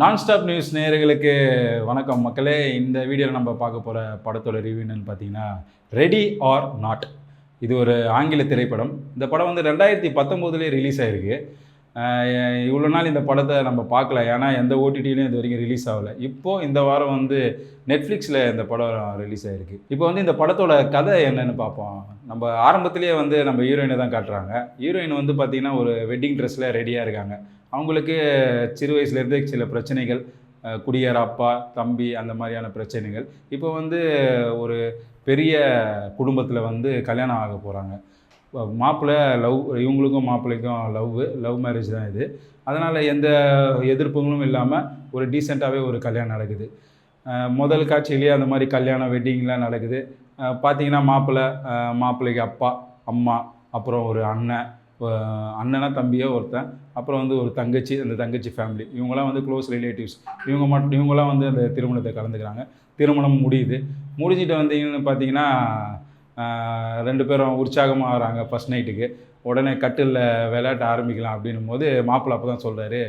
நான் stop news நேயர்களுக்கு வணக்கம். மக்களே இந்த வீடியோவில் நம்ம பார்க்க போகிற படத்தோட ரிவ்யூன்னு பார்த்தீங்கன்னா ரெடி ஆர் நாட் இது ஒரு ஆங்கில திரைப்படம். இந்த படம் வந்து ரெண்டாயிரத்தி பத்தொம்போதுலேயே ரிலீஸ் ஆகிருக்கு இவ்வளோ நாள் இந்த படத்தை நம்ம பார்க்கல. ஏன்னா எந்த ஓடிடிலையும் இது வரைக்கும் ரிலீஸ் ஆகலை. இப்போது இந்த வாரம் வந்து நெட்ஃப்ளிக்ஸில் இந்த படம் ரிலீஸ் ஆகிருக்கு இப்போ வந்து இந்த படத்தோட கதை என்னென்னு பார்ப்போம். நம்ம ஆரம்பத்துலேயே வந்து நம்ம ஹீரோயினை தான் காட்டுறாங்க. ஹீரோயின் வந்து பார்த்திங்கன்னா ஒரு வெட்டிங் ட்ரெஸ்ஸில் ரெடியாக இருக்காங்க. அவங்களுக்கு சிறு வயசுலேருந்தே சில பிரச்சனைகள் குடியார் குடியேற அப்பா தம்பி அந்த மாதிரியான பிரச்சனைகள். இப்போ வந்து ஒரு பெரிய குடும்பத்தில் வந்து கல்யாணம் ஆக போகிறாங்க மாப்பிள்ளை லவ் இவங்களுக்கும் மாப்பிள்ளைக்கும் லவ் லவ் மேரேஜ் தான் இது. அதனால் எந்த எதிர்ப்புகளும் இல்லாமல் ஒரு டீசெண்டாகவே ஒரு கல்யாணம் நடக்குது. முதல் காட்சியிலேயே அந்த மாதிரி கல்யாணம் வெட்டிங்லாம் நடக்குது. பார்த்தீங்கன்னா மாப்பிள்ளை மாப்பிள்ளைக்கு அப்பா அம்மா அப்புறம் ஒரு அண்ணன் அண்ணனா தம்பியோ ஒருத்தன் அப்புறம் வந்து ஒரு தங்கச்சி அந்த தங்கச்சி ஃபேமிலி இவங்களாம் வந்து க்ளோஸ் ரிலேட்டிவ்ஸ் இவங்க மட்டும் இவங்களாம் வந்து அந்த திருமணத்தை கலந்துக்கிறாங்க. திருமணம் முடியுது. முடிஞ்சிட்டு வந்தீங்கன்னு பார்த்தீங்கன்னா ரெண்டு பேரும் உற்சாகமாக ஆகிறாங்க ஃபஸ்ட் நைட்டுக்கு உடனே கட்டிலில் விளையாட்ட ஆரம்பிக்கலாம் அப்படின்னும் போது மாப்பிள்ளை அப்போ தான் சொல்கிறாரு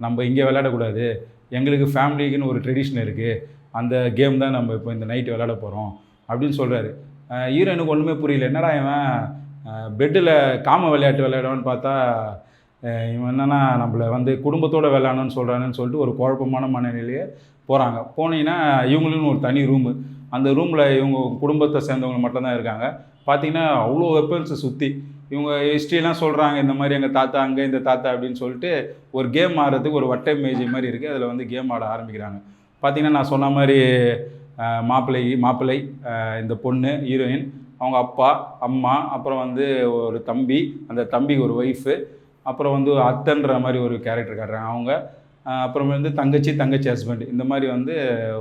நம்ம இங்கே விளையாடக்கூடாது. எங்களுக்கு ஃபேமிலிக்குன்னு ஒரு ட்ரெடிஷன் இருக்குது அந்த கேம் தான் நம்ம இப்போ இந்த நைட்டு விளையாட போகிறோம் அப்படின்னு சொல்கிறாரு ஹீரோனுக்கு ஒன்றுமே புரியல. என்னடா இவன்? பெட்டில் காம விளையாட்டு விளையாடுவான்னு பார்த்தா இவன் என்னன்னா நம்மளை வந்து குடும்பத்தோடு விளையாடணும்னு சொல்கிறானுன்னு சொல்லிட்டு ஒரு குழப்பமான மனநிலையே போகிறாங்க போனீங்கன்னா இவங்களுக்குன்னு ஒரு தனி ரூமு அந்த ரூமில் இவங்க குடும்பத்தை சேர்ந்தவங்க மட்டும்தான் இருக்காங்க. பார்த்தீங்கன்னா அவ்வளோ வெப்பன்ஸை சுற்றி இவங்க ஹிஸ்ட்ரிலாம் சொல்கிறாங்க இந்த மாதிரி எங்கள் தாத்தா அங்கே இந்த தாத்தா அப்படின்னு சொல்லிட்டு ஒரு கேம் ஆடுறதுக்கு ஒரு வட்டை மேஜி மாதிரி இருக்குது அதில் வந்து கேம் ஆட ஆரம்பிக்கிறாங்க. பார்த்தீங்கன்னா நான் சொன்ன மாதிரி மாப்பிள்ளை மாப்பிள்ளை இந்த பொண்ணு ஹீரோயின் அவங்க அப்பா அம்மா அப்புறம் வந்து ஒரு தம்பி அந்த தம்பிக்கு ஒரு ஒய்ஃபு அப்புறம் வந்து அத்தன்ற மாதிரி ஒரு கேரக்டர் காட்டுறாங்க. அவங்க அப்புறம் வந்து தங்கச்சி தங்கச்சி ஹஸ்பண்ட் இந்த மாதிரி வந்து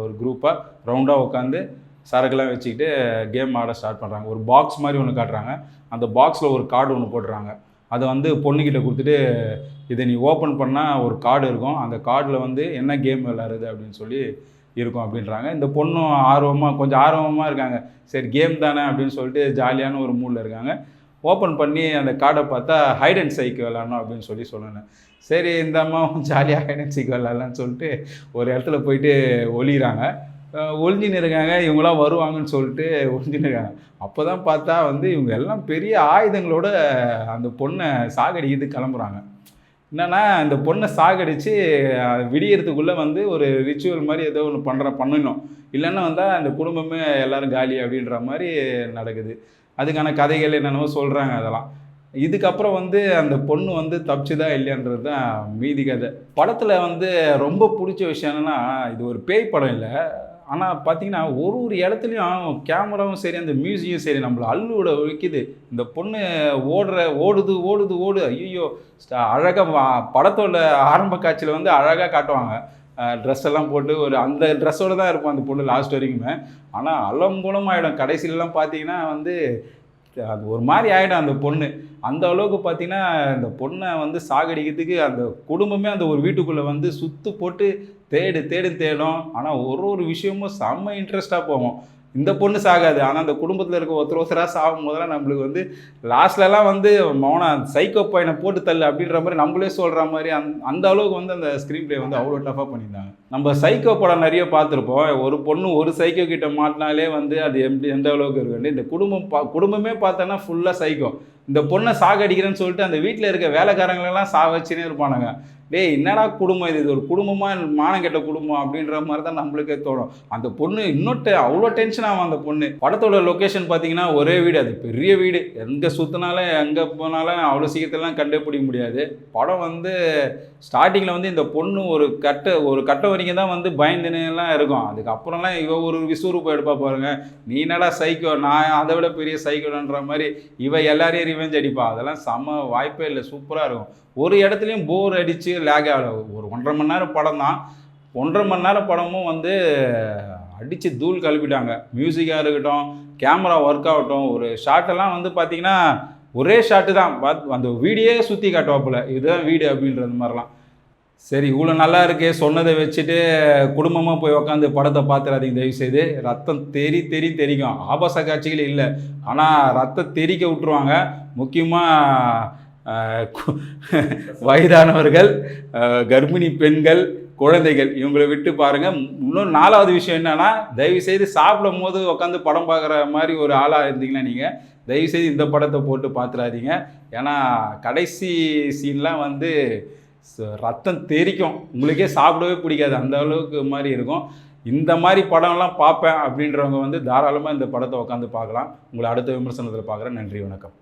ஒரு குரூப்பாக ரவுண்டாக உட்காந்து சரக்குலாம் வச்சுக்கிட்டு கேம் ஆட ஸ்டார்ட் பண்ணுறாங்க ஒரு பாக்ஸ் மாதிரி ஒன்று காட்டுறாங்க. அந்த பாக்ஸில் ஒரு கார்டு ஒன்று போடுறாங்க அதை வந்து பொண்ணுக்கிட்ட கொடுத்துட்டு இதை நீ ஓப்பன் பண்ணால் ஒரு கார்டு இருக்கும். அந்த கார்டில் வந்து என்ன கேம் விளாடுறது அப்படின்னு சொல்லி இருக்கும் அப்படின்றாங்க. இந்த பொண்ணும் ஆர்வமாக கொஞ்சம் ஆர்வமாக இருக்காங்க. சரி கேம் தானே அப்படின்னு சொல்லிட்டு ஜாலியான ஒரு மூடில் இருக்காங்க. ஓப்பன் பண்ணி அந்த கார்டை பார்த்தா ஹைட் அண்ட் சைக்கு விளாட்ணும் அப்படின்னு சொல்லி சொன்னேன். சரி இந்த அம்மாவும் ஜாலியாக ஹைட் அண்ட் விளாட்லான்னு சொல்லிட்டு ஒரு இடத்துல போயிட்டு ஒளிகிறாங்க ஒளிஞ்சின்னு இருக்காங்க இவங்களாம் வருவாங்கன்னு சொல்லிட்டு ஒளிஞ்சின்னு இருக்காங்க. அப்போ தான் பார்த்தா வந்து இவங்க எல்லாம் பெரிய ஆயுதங்களோட அந்த பொண்ணை சாகடிக்கிறது கிளம்புறாங்க. என்னென்னா அந்த பொண்ணை சாகடித்து விடியறதுக்குள்ளே வந்து ஒரு ரிச்சுவல் மாதிரி ஏதோ ஒன்று பண்ணுற பண்ணணும் இல்லைன்னா வந்தால் அந்த குடும்பமே எல்லோரும் காலி அப்படின்ற மாதிரி நடக்குது. அதுக்கான கதைகள் என்னென்னவோ சொல்கிறாங்க அதெல்லாம். இதுக்கப்புறம் வந்து அந்த பொண்ணு வந்து தப்பிச்சுதா இல்லையான்றது தான் மீதி கதை. படத்தில் வந்து ரொம்ப பிடிச்ச விஷயம் என்னென்னா இது ஒரு பேய் படம் இல்லை. ஆனால் பார்த்தீங்கன்னா ஒரு ஒரு இடத்துலையும் கேமராவும் சரி அந்த மியூசியும் சரி நம்மளை அள்ளுவிட வைக்குது. இந்த பொண்ணு ஓடுற ஓடுது ஓடுது ஓடு. ஐயோ அழகாக படத்தோட ஆரம்ப காட்சியில் வந்து அழகாக காட்டுவாங்க. ட்ரெஸ் எல்லாம் போட்டு ஒரு அந்த ட்ரெஸ்ஸோட தான் இருக்கும் அந்த பொண்ணு லாஸ்ட் வரைக்குமே. ஆனால் அலங்கூலம் ஆகிடும் கடைசியிலலாம் பார்த்தீங்கன்னா வந்து அது ஒரு மாதிரி ஆகிடும் அந்த பொண்ணு. அந்த அளவுக்கு பார்த்தீங்கன்னா இந்த பொண்ணை வந்து சாகடிக்கிறதுக்கு அந்த குடும்பமே அந்த ஒரு வீட்டுக்குள்ளே வந்து சுத்து போட்டு தேடு தேடு தேடும். ஆனால் ஒரு ஒரு விஷயமும் செம்ம இன்ட்ரெஸ்ட்டாக போகும். இந்த பொண்ணு சாகாது. ஆனால் அந்த குடும்பத்தில் இருக்க ஒருத்தர் ஒருத்தராக சாகும் போதெல்லாம் நம்மளுக்கு வந்து லாஸ்ட்லலாம் வந்து மௌன சைக்கோ பையனை போட்டு தள்ளு அப்படின்ற மாதிரி நம்மளே சொல்கிற மாதிரி அந் அந்த அளவுக்கு வந்து அந்த ஸ்க்ரீன் ப்ளே வந்து அவ்வளோ டஃபாக பண்ணியிருந்தாங்க. நம்ம சைக்கோ படம் நிறைய பார்த்துருப்போம். ஒரு பொண்ணு ஒரு சைக்கோ கிட்ட மாட்டினாலே வந்து அது எப்படி எந்த அளவுக்கு இருக்கு இந்த குடும்பம் பா குடும்பமே பார்த்தோன்னா ஃபுல்லாக சைக்கோ இந்த பொண்ணை சாகடிக்கிறேன்னு சொல்லிட்டு அந்த வீட்டில் இருக்க வேலைக்காரங்களெல்லாம் சா வச்சுனே இருப்பானுங்க. டேய் என்னடா குடும்பம் இது? இது ஒரு குடும்பமாக மானம் கெட்ட குடும்பம் அப்படின்ற மாதிரி தான் நம்மளுக்கே தோணும். அந்த பொண்ணு இன்னும் டெ- அவ்வளோ டென்ஷன் ஆகும் அந்த பொண்ணு. படத்தோட லொக்கேஷன் பார்த்தீங்கன்னா ஒரே வீடு. அது பெரிய வீடு. எங்கே சுற்றினாலும் எங்கே போனாலும் அவ்வளோ சீக்கிரத்திலாம் கண்டுபிடிக்க முடியாது. படம் வந்து ஸ்டார்டிங்கில் வந்து இந்த பொண்ணு ஒரு கட்ட ஒரு கட்ட வரைக்கும் தான் வந்து பயந்துனெல்லாம் இருக்கும். அதுக்கப்புறம்லாம் இவ ஒரு விஸ்வரூபம் எடுப்பா பாருங்க. நீ என்னடா சைக்கோ நான் அதை விட பெரிய சைக்கோன்ற மாதிரி இவ எல்லாரையும் டிஃபென்ஸ் அடிப்பா அதெல்லாம் செம்ம வாய்ப்பே இல்லை. சூப்பராக இருக்கும். ஒரு இடத்துலையும் போர் அடித்து லேக் ஆகல. ஒரு ஒன்றரை மணி நேரம் படம் தான். ஒன்றரை மணி நேரம் படமும் வந்து அடித்து தூள் கழுப்பிட்டாங்க மியூசிக்காக இருக்கட்டும் கேமரா ஒர்க் ஆகட்டும் ஒரு ஷாட்டெல்லாம் வந்து பார்த்தீங்கன்னா ஒரே ஷாட்டு தான். பத் அந்த வீடியே சுற்றி காட்டுவாப்புல. இதுதான் வீடு அப்படின்றது மாதிரிலாம். சரி இவ்வளோ நல்லா இருக்கே சொன்னதை வச்சுட்டு குடும்பமாக போய் உக்காந்து படத்தை பார்த்துடாதீங்க தயவு செய்து ரத்தம் தெரி தெரி தெரிக்கும். ஆபாச காட்சிகள் இல்லை. ஆனால் ரத்தம் தெறிக்க விட்டுருவாங்க. முக்கியமாக வயதானவர்கள் கர்ப்பிணி பெண்கள் குழந்தைகள் இவங்களை விட்டு பாருங்கள் இன்னும் நாலாவது விஷயம் என்னென்னா தயவு செய்து சாப்பிடும் போது உட்காந்து படம் பார்க்குற மாதிரி ஒரு ஆளாக இருந்தீங்கன்னா நீங்கள் தயவு செய்து இந்த படத்தை போட்டு பார்த்துடாதீங்க ஏன்னா கடைசி சீன்லாம் வந்து ரத்தம் தெறிக்கும். உங்களுக்கே சாப்பிடவே பிடிக்காது. அந்த அளவுக்கு மாதிரி இருக்கும். இந்த மாதிரி படம்லாம் பார்ப்பேன் அப்படின்றவங்க வந்து தாராளமாக இந்த படத்தை உட்காந்து பார்க்கலாம். உங்களை அடுத்த விமர்சனத்தில் பார்க்குறேன். நன்றி வணக்கம்.